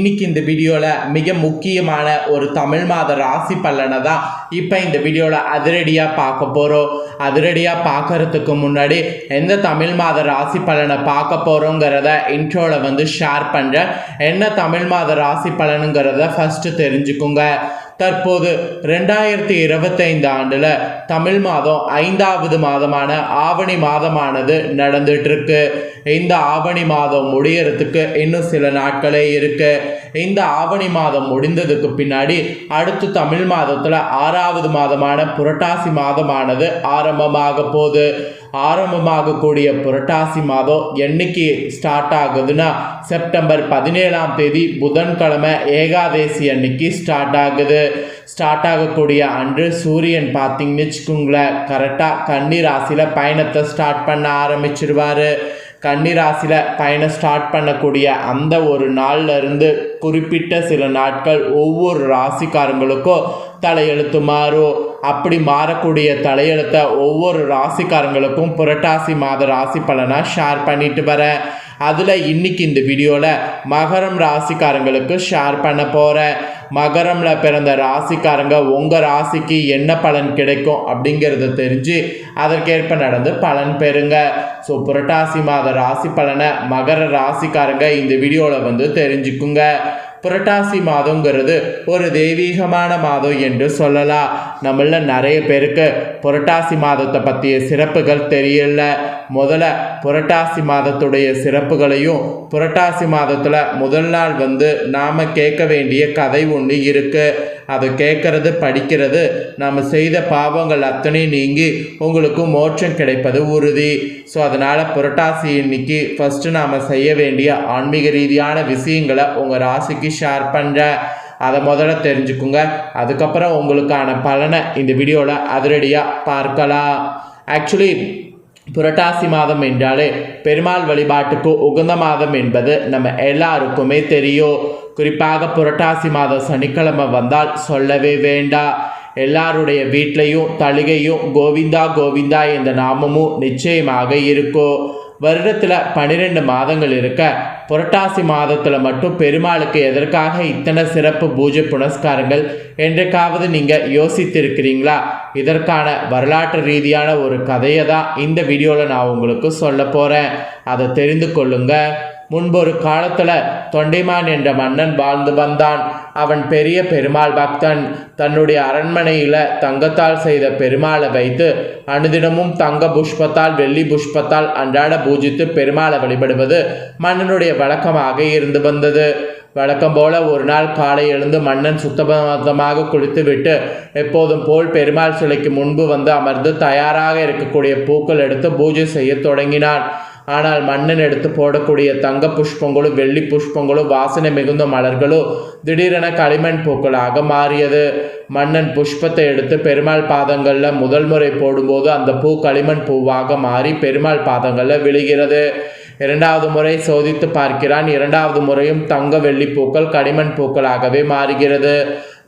இன்னைக்கு இந்த வீடியோவில் மிக முக்கியமான ஒரு தமிழ் மாத ராசி பலனை தான் இப்போ இந்த வீடியோவில் அதிரடியாக பார்க்க போகிறோம் அதிரடியாக பார்க்கறதுக்கு முன்னாடி எந்த தமிழ் மாத ராசி பலனை பார்க்க போகிறோங்கிறத இன்ட்ரோவில் வந்து ஷேர் பண்ணுறேன் என்ன தமிழ் மாத ராசி பலனுங்கிறத ஃபஸ்ட்டு தெரிஞ்சுக்குங்க. தற்போது ரெண்டாயிரத்தி இருபத்தைந்து ஆண்டில் தமிழ் மாதம் ஐந்தாவது மாதமான ஆவணி மாதமானது நடந்துட்டு இருக்கு இந்த ஆவணி மாதம் முடியறதுக்கு இன்னும் சில நாட்களே இருக்கு. இந்த ஆவணி மாதம் முடிந்ததுக்கு பின்னாடி அடுத்து தமிழ் மாதத்தில் ஆறாவது மாதமான புரட்டாசி மாதமானது ஆரம்பமாக போகுது. ஆரம்பமாகக்கூடிய புரட்டாசி மாதம் என்னைக்கு ஸ்டார்ட் ஆகுதுன்னா செப்டம்பர் பதினேழாம் தேதி புதன்கிழமை ஏகாதேசி அன்னைக்கு ஸ்டார்ட் ஆகுது. ஸ்டார்ட் ஆகக்கூடிய அன்று சூரியன் பார்த்தீங்கன்னு வச்சுக்கோங்களேன் கரெக்டாக கன்னி ராசியில் பயணத்தை ஸ்டார்ட் பண்ண ஆரம்பிச்சிருவாரு. கன்னிராசியில் பயணம் ஸ்டார்ட் பண்ணக்கூடிய அந்த ஒரு நாள்ல இருந்து குறிப்பிட்ட சில நாட்கள் ஒவ்வொரு ராசிக்காரங்களுக்கும் தலையெழுத்து மாறும். அப்படி மாறக்கூடிய தலையெழுத்தை ஒவ்வொரு ராசிக்காரங்களுக்கும் புரட்டாசி மாத ராசி பலனாக ஷேர் பண்ணிட்டு வரேன் அதில் இன்னைக்கு இந்த வீடியோவில் மகரம் ராசிக்காரங்களுக்கு ஷேர் பண்ண போகிறேன் மகரமில் பிறந்த ராசிக்காரங்க உங்கள் ராசிக்கு என்ன பலன் கிடைக்கும் அப்படிங்கிறத தெரிஞ்சு அதற்கேற்ப நடந்து பலன் பெறுங்க. ஸோ புரட்டாசி மாத ராசி பலனை மகர ராசிக்காரங்க இந்த வீடியோவில் வந்து தெரிஞ்சுக்குங்க. புரட்டாசி மாதங்கிறது ஒரு தெய்வீகமான மாதம் என்று சொல்லலாம். நம்மள நிறைய பேருக்கு புரட்டாசி மாதத்தை பற்றிய சிறப்புகள் தெரியல. முதல்ல புரட்டாசி மாதத்துடைய சிறப்புகளையும் புரட்டாசி மாதத்தில் முதல் நாள் வந்து நாம் கேட்க வேண்டிய கதை ஒன்று இருக்குது அதை கேட்கறது படிக்கிறது நாம் செய்த பாவங்கள் அத்தனை நீங்கி உங்களுக்கு மோட்சம் கிடைப்பது உறுதி. ஸோ அதனால் புரட்டாசி இன்னைக்கு ஃபஸ்ட்டு நாம் செய்ய வேண்டிய ஆன்மீக ரீதியான விஷயங்களை உங்கள் ராசிக்கு ஷேர் பண்ணுறேன் அதை முதல்ல தெரிஞ்சுக்குங்க. அதுக்கப்புறம் உங்களுக்கான பலனை இந்த வீடியோவில் அதிரடியாக பார்க்கலாம். ஆக்சுவலி புரட்டாசி மாதம் என்றாலே பெருமாள் வழிபாட்டுக்கு உகந்த மாதம் என்பது நம்ம எல்லாருக்குமே தெரியும். குறிப்பாக புரட்டாசி மாதம் சனிக்கிழமை வந்தால் சொல்லவே வேண்டாம். எல்லாருடைய வீட்லேயும் தளிகையும் கோவிந்தா கோவிந்தா என்ற நாமமும் நிச்சயமாக இருக்கும். வருடத்தில் பன்னிரெண்டு மாதங்கள் இருக்க புரட்டாசி மாதத்தில் மட்டும் பெருமாளுக்கு எதற்காக இத்தனை சிறப்பு பூஜை புனஸ்காரங்கள் என்றைக்காவது நீங்கள் யோசித்திருக்கிறீங்களா? இதற்கான வரலாற்று ரீதியான ஒரு கதையை தான் இந்த வீடியோவில் நான் உங்களுக்கு சொல்ல போகிறேன் அதை தெரிந்து கொள்ளுங்கள் முன்பொரு காலத்தில் தொண்டைமான் என்ற மன்னன் வாழ்ந்து வந்தான். அவன் பெரிய பெருமாள் பக்தன். தன்னுடைய அரண்மனையில் தங்கத்தால் செய்த பெருமாளை வைத்து அனுதினமும் தங்க புஷ்பத்தால் வெள்ளி புஷ்பத்தால் அன்றாட பூஜித்து பெருமாளை வழிபடுவது மன்னனுடைய வழக்கமாக இருந்து வந்தது. வழக்கம் போல ஒரு நாள் காலை எழுந்து மன்னன் சுத்தபத்தமாக குளித்துவிட்டு எப்போதும் போல் பெருமாள் சிலைக்கு முன்பு வந்து அமர்ந்து தயாராக இருக்கக்கூடிய பூக்கள் எடுத்து பூஜை செய்ய தொடங்கினான். ஆனால் மன்னன் எடுத்து போடக்கூடிய தங்க புஷ்பங்களும் வெள்ளி புஷ்பங்களும் வாசனை மிகுந்த மலர்களும் திடீரென களிமண் பூக்களாக மாறியது. மன்னன் புஷ்பத்தை எடுத்து பெருமாள் பாதங்களில் முதல் முறை போடும்போது அந்த பூ களிமண் பூவாக மாறி பெருமாள் பாதங்களில் விழுகிறது. இரண்டாவது முறை சோதித்து பார்க்கிறான். இரண்டாவது முறையும் தங்க வெள்ளி பூக்கள் களிமண் பூக்களாகவே மாறுகிறது.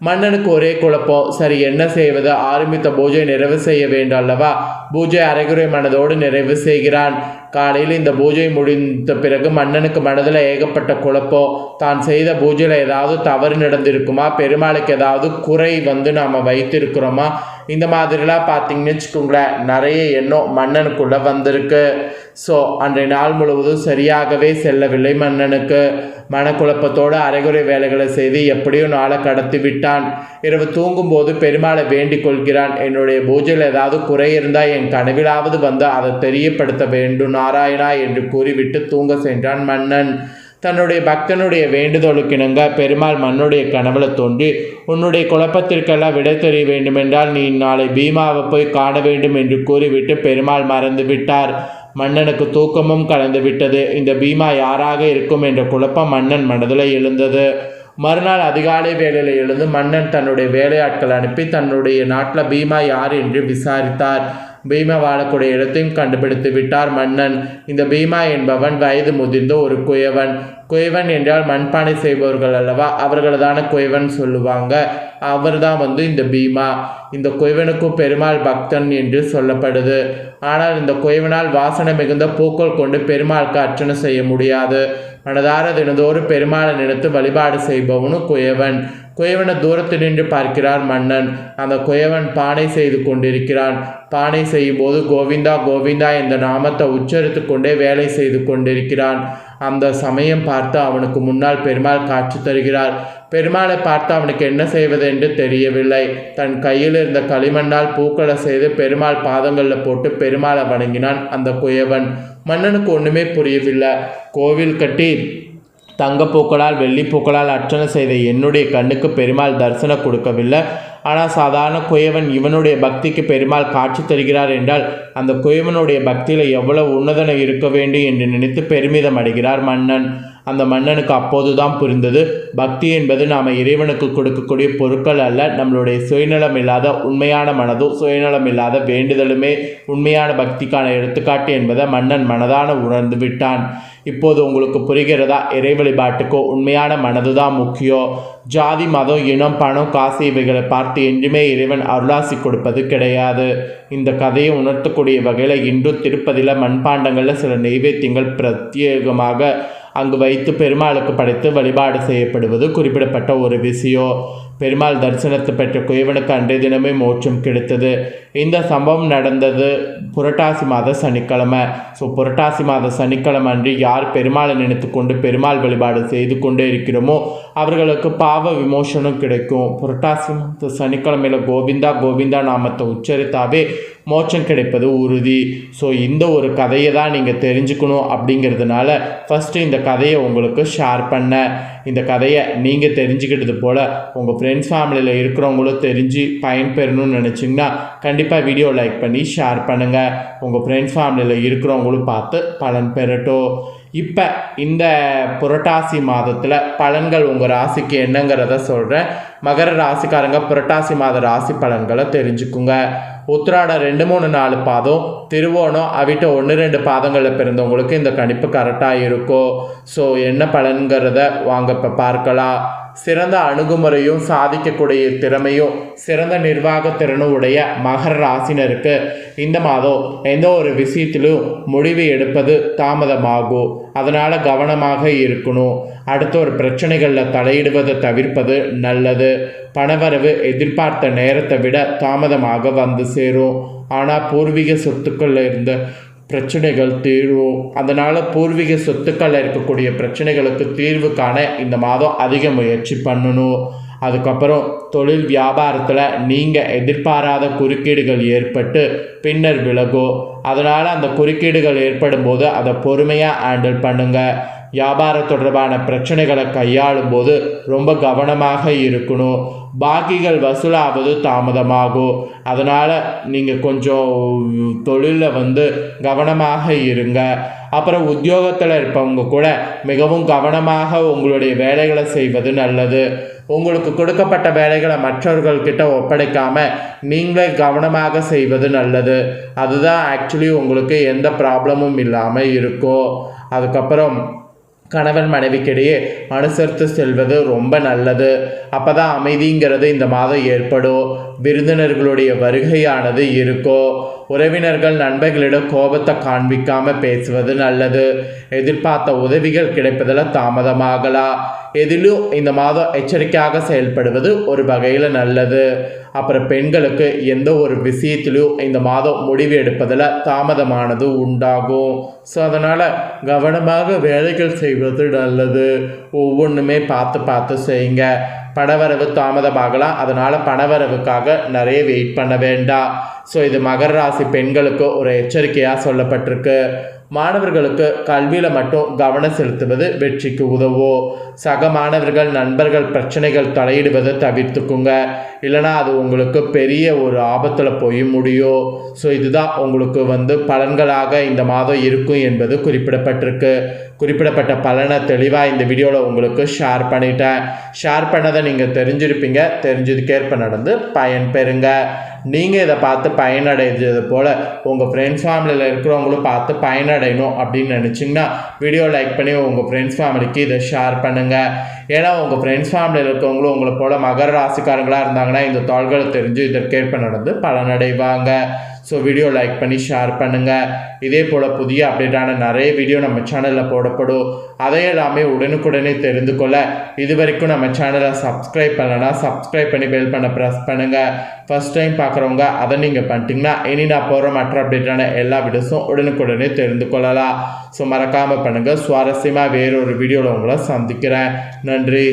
மன்னனுக்கு ஒரே குழப்பம். சரி என்ன செய்வது? ஆரம்பித்த பூஜை நிறைவு செய்ய வேண்டும் அல்லவா பூஜை அரைகுறை மனதோடு நிறைவு செய்கிறான். காலையில் இந்த பூஜை முடிந்த பிறகு மன்னனுக்கு மனதில் ஏகப்பட்ட குழப்பம். தான் செய்த பூஜையில் ஏதாவது தவறு நடந்திருக்குமா? பெருமாளுக்கு ஏதாவது குறை வந்து நாம் வைத்திருக்கிறோமா? இந்த மாதிரிலாம் பார்த்தீங்கன்னு வச்சுக்கோங்களேன் நிறைய எண்ணம் மன்னனுக்குள்ளே வந்திருக்கு. ஸோ அன்றைய நாள் முழுவதும் சரியாகவே செல்லவில்லை மன்னனுக்கு. மனக்குழப்பத்தோடு அரைகுறை வேலைகளை செய்து எப்படியோ நாளை கடத்தி விட்டான். இரவு தூங்கும்போது பெருமாளை வேண்டிக் கொள்கிறான். என்னுடைய பூஜையில் ஏதாவது குறை இருந்தால் என் கனவிலாவது வந்து அதை தெரியப்படுத்த வேண்டும் நாராயணா என்று கூறிவிட்டு தூங்க சென்றான் மன்னன். தன்னுடைய பக்தனுடைய வேண்டுதலுக்கிணங்க பெருமாள் மன்னுடைய கனவுல தோன்றி உன்னுடைய குழப்பத்திற்கெல்லாம் விடை தெரிய வேண்டுமென்றால் நீ நாளை பீமாவை போய் காண வேண்டும் என்று கூறிவிட்டு பெருமாள் மறந்து விட்டார். மன்னனுக்கு தூக்கமும் கலந்து விட்டது. இந்த பீமா யாராக இருக்கும் என்ற குழப்பம் மன்னன் மனதில் எழுந்தது. மறுநாள் அதிகாலை வேளையில் எழுந்து மன்னன் தன்னுடைய வேலையாட்கள் அனுப்பி தன்னுடைய நாட்டில் பீமா யார் என்று விசாரித்தார். பீமா வாழக்கூடிய இடத்தையும் கண்டுபிடித்து விட்டார் மன்னன். இந்த பீமா என்பவன் வயது முதிர்ந்த ஒரு குயவன். குயவன் என்றால் மண்பானை செய்பவர்கள் அல்லவா? அவர்களதான குயவன் சொல்லுவாங்க. அவர்தான் வந்து இந்த பீமா. இந்த குயவனுக்கும் பெருமாள் பக்தன் என்று சொல்லப்படுது. ஆனால் இந்த குயவனால் வாசனை மிகுந்த பூக்கள் கொண்டு பெருமாளுக்கு அர்ச்சனை செய்ய முடியாது. மனதார தினந்தோறும் பெருமாளை நினைத்து வழிபாடு செய்பவனும் குயவன். குயவனை தூரத்தில் நின்று பார்க்கிறான் மன்னன். அந்த குயவன் பானை செய்து கொண்டிருக்கிறான். பானை செய்யும் போது கோவிந்தா கோவிந்தா என்ற நாமத்தை உச்சரித்து கொண்டே வேலை செய்து கொண்டிருக்கிறான். அந்த சமயம் பார்த்து அவனுக்கு முன்னால் பெருமாள் காட்சி தருகிறார். பெருமாளை பார்த்து அவனுக்கு என்ன செய்வது என்று தெரியவில்லை. தன் கையில் இருந்த களிமண்ணால் பூக்களை செய்து பெருமாள் பாதங்களில் போட்டு பெருமாளை வணங்கினான் அந்த குயவன். மன்னனுக்கு ஒன்றுமே புரியவில்லை. கோவில் கட்டி தங்கப்பூக்களால் வெள்ளிப்பூக்களால் அர்ச்சனை செய்த என்னுடைய கண்ணுக்கு பெருமாள் தரிசனம் கொடுக்கவில்லை. ஆனால் சாதாரண குயவன் இவனுடைய பக்திக்கு பெருமாள் காட்சி தருகிறார் என்றால் அந்த குயவனுடைய பக்தியில் எவ்வளவு உன்னதனை இருக்க வேண்டும் என்று நினைத்து பெருமிதம் அடைகிறார் மன்னன். அந்த மன்னனுக்கு அப்போதுதான் புரிந்தது பக்தி என்பது நாம் இறைவனுக்கு கொடுக்கக்கூடிய பொருட்கள் அல்ல நம்மளுடைய சுயநலம் இல்லாத உண்மையான மனதும் சுயநலம் இல்லாத வேண்டுதலுமே உண்மையான பக்திக்கான எடுத்துக்காட்டு என்பதை மன்னன் மனதான உணர்ந்து விட்டான். இப்போது உங்களுக்கு புரிகிறதா? இறை வழிபாட்டுக்கோ உண்மையான மனது தான் முக்கியம் ஜாதி மதம் இனம் பணம் காசு இவைகளை பார்த்து என்றுமே இறைவன் அருளாசி கொடுப்பது கிடையாது. இந்த கதையை உணர்த்தக்கூடிய வகையில் இன்றும் திருப்பதியில் மண்பாண்டங்களில் சில நெய்வேத்தியங்கள் பிரத்யேகமாக அங்கு வைத்து பெருமாளுக்கு படைத்து வழிபாடு செய்யப்படுவது குறிப்பிடப்பட்ட ஒரு விஷயம். பெருமாள் தரிசனத்தை பெற்ற குயவனுக்கு அன்றைய தினமே மோட்சம் கிடைத்தது. இந்த சம்பவம் நடந்தது புரட்டாசி மாத சனிக்கிழமை. ஸோ புரட்டாசி மாத சனிக்கிழமை அன்று யார் பெருமாளை நினைத்து கொண்டு பெருமாள் வழிபாடு செய்து கொண்டே இருக்கிறோமோ அவர்களுக்கு பாவ விமோசனம் கிடைக்கும். புரட்டாசி மாத சனிக்கிழமையில் கோவிந்தா கோவிந்தா நாமத்தை உச்சரித்தாவே மோட்சம் கிடைப்பது உறுதி. ஸோ இந்த ஒரு கதையை தான் நீங்கள் தெரிஞ்சுக்கணும் அப்படிங்கிறதுனால ஃபஸ்ட்டு இந்த கதையை உங்களுக்கு ஷேர் பண்ணேன் இந்த கதையை நீங்கள் தெரிஞ்சுக்கிட்டது போல் உங்கள் ஃப்ரெண்ட்ஸ் ஃபேமிலியில் இருக்கிறவங்களும் தெரிஞ்சு பயன்பெறணும்னு நினச்சிங்கன்னா கண்டிப்பாக வீடியோ லைக் பண்ணி ஷேர் பண்ணுங்கள் உங்கள் ஃப்ரெண்ட்ஸ் ஃபேமிலியில் இருக்கிறவங்களும் பார்த்து பலன் பெறட்டும். இப்போ இந்த புரட்டாசி மாதத்தில் பலன்கள் உங்கள் ராசிக்கு என்னங்கிறத சொல்கிறேன் மகர ராசிக்காரங்க புரட்டாசி மாத ராசி பலன்களை தெரிஞ்சுக்குங்க. உத்திராட ரெண்டு மூணு நாலு பாதம் திருவோணம் அவிட்ட ஒன்று ரெண்டு பாதங்களில் பிறந்தவங்களுக்கு இந்த கணிப்பு கரெக்டாக இருக்கும். ஸோ என்ன பலன்கிறத வாங்க இப்போ பார்க்கலாம். சிறந்த அணுகுமுறையும் சாதிக்கக்கூடிய திறமையும் சிறந்த நிர்வாக திறனும் உடைய மகர ராசினருக்கு இந்த மாதம் எந்த ஒரு விஷயத்திலும் முடிவு எடுப்பது தாமதமாகும். அதனால் கவனமாக இருக்கணும். அடுத்த ஒரு பிரச்சனைகளில் தலையிடுவதை தவிர்ப்பது நல்லது. பணவரவு எதிர்பார்த்த நேரத்தை விட தாமதமாக வந்து சேரும். ஆனால் பூர்வீக சொத்துக்களில் இருந்து பிரச்சனைகள் தீர்வும். அதனால் பூர்வீக சொத்துக்களில் இருக்கக்கூடிய பிரச்சனைகளுக்கு தீர்வு காண இந்த மாதம் அதிக முயற்சி பண்ணணும். அதுக்கப்புறம் தொழில் வியாபாரத்தில் நீங்கள் எதிர்பாராத குறுக்கீடுகள் ஏற்பட்டு பின்னர் விலகும் அதனால் அந்த குறுக்கீடுகள் ஏற்படும் போது அதை பொறுமையாக ஹேண்டில் பண்ணுங்கள் வியாபாரம் தொடர்பான பிரச்சனைகளை கையாளும் போது ரொம்ப கவனமாக இருக்கணும். பாக்கிகள் வசூலாவது தாமதமாகும். அதனால் நீங்கள் கொஞ்சம் தொழிலில் வந்து கவனமாக இருங்க. அப்புறம் உத்தியோகத்தில் இருப்பவங்க கூட மிகவும் கவனமாக உங்களுடைய வேலைகளை செய்வது நல்லது. உங்களுக்கு கொடுக்கப்பட்ட வேலைகளை மற்றவர்கள்கிட்ட ஒப்படைக்காமல் நீங்களே கவனமாக செய்வது நல்லது. அதுதான் ஆக்சுவலி உங்களுக்கு எந்த ப்ராப்ளமும் இல்லாமல் இருக்கும். அதுக்கப்புறம் கணவன் மனைவிக்கிடையே அனுசரித்து செல்வது ரொம்ப நல்லது. அப்போ தான் அமைதிங்கிறது இந்த மாதம் ஏற்படும். விருந்தினர்களுடைய வருகையானது இருக்கோ? உறவினர்கள் நண்பர்களிடம் கோபத்தை காண்பிக்காம பேசுவது நல்லது. எதிர்பார்த்த உதவிகள் கிடைப்பதில் தாமதமாகலாம் எதிலும் இந்த மாதம் எச்சரிக்கையாக செயல்படுவது ஒரு வகையில் நல்லது. அப்புறம் பெண்களுக்கு எந்த ஒரு விஷயத்திலும் இந்த மாதம் முடிவு எடுப்பதில் தாமதமானது உண்டாகும். ஸோ அதனால் கவனமாக வேலைகள் செய்வது நல்லது. ஒவ்வொன்றுமே பார்த்து பார்த்து செய்யுங்க. பணவரவு தாமதமாகலாம் அதனால் பணவரவுக்காக நிறைய வெயிட் பண்ண வேண்டாம் ஸோ இது மகர ராசி பெண்களுக்கு ஒரு எச்சரிக்கையாக சொல்லப்பட்டிருக்கு. மாணவர்களுக்கு கல்வியில் மட்டும் கவனம் செலுத்துவது வெற்றிக்கு உதவும் சக மாணவர்கள் நண்பர்கள் பிரச்சனைகள் தலையிடுவதை தவிர்த்துக்குங்க. இல்லைனா அது உங்களுக்கு பெரிய ஒரு ஆபத்தில் போய் முடியும் ஸோ இதுதான் உங்களுக்கு வந்து பலன்களாக இந்த மாதம் இருக்கும் என்பது குறிப்பிடப்பட்டிருக்கு. குறிப்பிடப்பட்ட பலனை தெளிவாக இந்த வீடியோவில் உங்களுக்கு ஷேர் பண்ணிட்டேன். ஷேர் பண்ணதை நீங்கள் தெரிஞ்சிருப்பீங்க. தெரிஞ்சதுக்கேற்ப நடந்து பயன் பெறுங்க. நீங்கள் இதை பார்த்து பயனடைஞ்சது போல் உங்கள் ஃப்ரெண்ட்ஸ் ஃபேமிலியில் இருக்கிறவங்களும் பார்த்து பயனடையணும் அப்படின்னு நினச்சிங்கன்னா வீடியோ லைக் பண்ணி உங்கள் ஃப்ரெண்ட்ஸ் ஃபேமிலிக்கு இதை ஷேர் பண்ணுங்கள் ஏன்னா உங்கள் ஃப்ரெண்ட்ஸ் ஃபேமிலியில் இருக்கிறவங்களும் உங்களை போல் மகர ராசிக்காரங்களாக இருந்தாங்கன்னா இந்த தாள்களை தெரிஞ்சு இதற்கேற்ப நடந்து பலனடைவாங்க. ஸோ வீடியோ லைக் பண்ணி ஷேர் பண்ணுங்கள் இதே போல் புதிய அப்டேட்டான நிறைய வீடியோ நம்ம சேனலில் போடப்படும். அதை எல்லாமே உடனுக்குடனே தெரிந்து கொள்ள. இது வரைக்கும் நம்ம சேனலை சப்ஸ்கிரைப் பண்ணலன்னா சப்ஸ்கிரைப் பண்ணி பெல் பண்ண ப்ரெஸ் பண்ணுங்கள் ஃபஸ்ட் டைம் பார்க்குறவங்க அதை நீங்கள் பண்ணிட்டீங்கன்னா இனி நான் போகிற மற்ற அப்டேட்டான எல்லா வீடியோஸும் உடனுக்குடனே தெரிந்து கொள்ளலாம். ஸோ மறக்காமல் பண்ணுங்கள் சுவாரஸ்யமாக வேறொரு வீடியோவில் உங்களை சந்திக்கிறேன். நன்றி.